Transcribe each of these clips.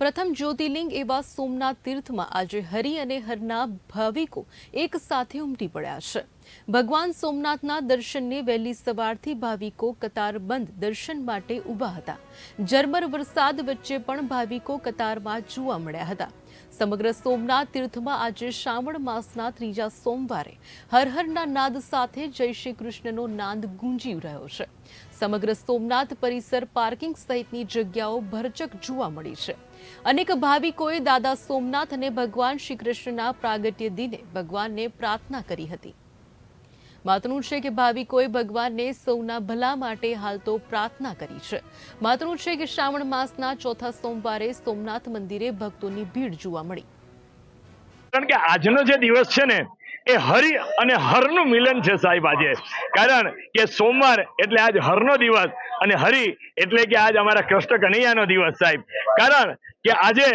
પ્રથમ જ્યોતિર્લિંગ એવા સોમનાથ તીર્થમાં આજે હરિ અને હરના ભાવિકો એક સાથે ઉમટી પડ્યા છે. ભગવાન સોમનાથના દર્શનને વહેલી સવારથી ભાવિકો કતારબંધ દર્શન માટે ઊભા હતા. ઝરમર વરસાદ વચ્ચે પણ ભાવિકો કતારમાં જોવા મળ્યા હતા. સમગ્ર સોમનાથ તીર્થમાં આજે શ્રાવણ માસના ત્રીજા સોમવારે હરહરના નાદ સાથે જય શ્રી કૃષ્ણનો નાદ ગુંજી રહ્યો છે. સમગ્ર સોમનાથ પરિસર પાર્કિંગ સહિતની જગ્યાઓ ભરચક જોવા મળી છે. અનેક ભાવિકોએ દાદા સોમનાથ અને ભગવાન શ્રી કૃષ્ણના પ્રાગટ્ય દિને ભગવાનને પ્રાર્થના કરી હતી. માતનું છે કે ભાવિકોએ ભગવાનને સૌના ભલા માટે હાલ તો પ્રાર્થના કરી છે. માતનું છે કે શ્રાવણ માસના ચોથા સોમવારે સોમનાથ મંદિરે ભક્તોની ભીડ જોવા મળી. કારણ કે આજનો જે દિવસ છે ને એ હરિ અને હરનું મિલન છે સાહેબ આજે. કારણ કે સોમવાર એટલે આજ હરનો દિવસ અને હરિ એટલે કે આજ અમારા કૃષ્ણ કનૈયાનો દિવસ સાહેબ. કારણ કે આજે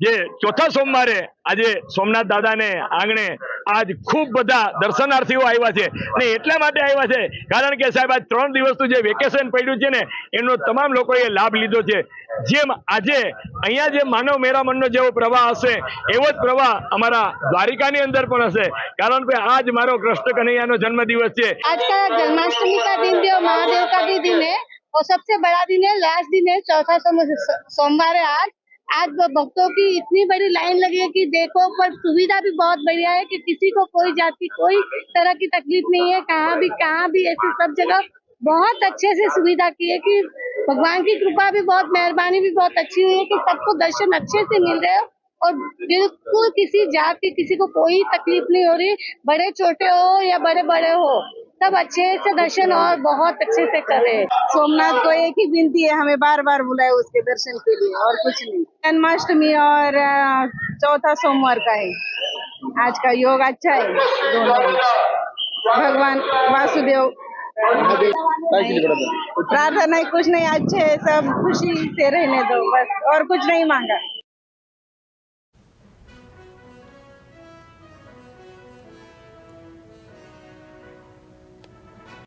જે ચોથા સોમવારે આજે સોમનાથ દાદાને આંગણે આજ ખૂબ બધા દર્શનાર્થીઓ આવ્યા છે ને એટલા માટે આવ્યા છે કારણ કે સાહેબ આજ ત્રણ દિવસનું જે વેકેશન પડ્યું છે ને એનો તમામ લોકોએ લાભ લીધો છે જેમ આજે અહીંયા જે માનવ મેરામણનો જેવો પ્રવાહ હશે એવો જ પ્રવાહ અમારા દ્વારિકાની અંદર પણ હશે કારણ કે આજ મારો કૃષ્ણ કનૈયાનો જન્મદિવસ છે आज का जन्माष्टमी का दिन भी और महादेव का भी दिन है और सबसे बड़ा दिन है लास्ट दिन है चौथा सोम- सोमवार है आज आज भक्तों की इतनी बड़ी लाइन लगी है कि देखो, पर सुविधा भी बहुत बढ़िया है कि किसी को कोई जाति, कोई तरह की तकलीफ़ नहीं है। कहाँ भी कहाँ भी ऐसी सब जगह बहुत अच्छे से सुविधा की है कि भगवान की कृपा भी बहुत, मेहरबानी भी बहुत अच्छी हुई है कि सबको दर्शन अच्छे से मिल रहे हो और बिल्कुल किसी जाति, किसी को कोई तकलीफ़ नहीं हो रही, बड़े छोटे हो या बड़े बड़े हो। सब अच्छे से दर्शन और बहुत अच्छे से कर रहे हैं। सोमनाथ को एक ही विनती है हमें बार बार बुलाए उसके दर्शन के लिए और कुछ नहीं। जन्माष्टमी और चौथा सोमवार का है। आज का योग अच्छा है दोनों भगवान वासुदेव। प्रार्थना कुछ नहीं अच्छे है सब खुशी से रहने दो बस। और कुछ नहीं मांगा।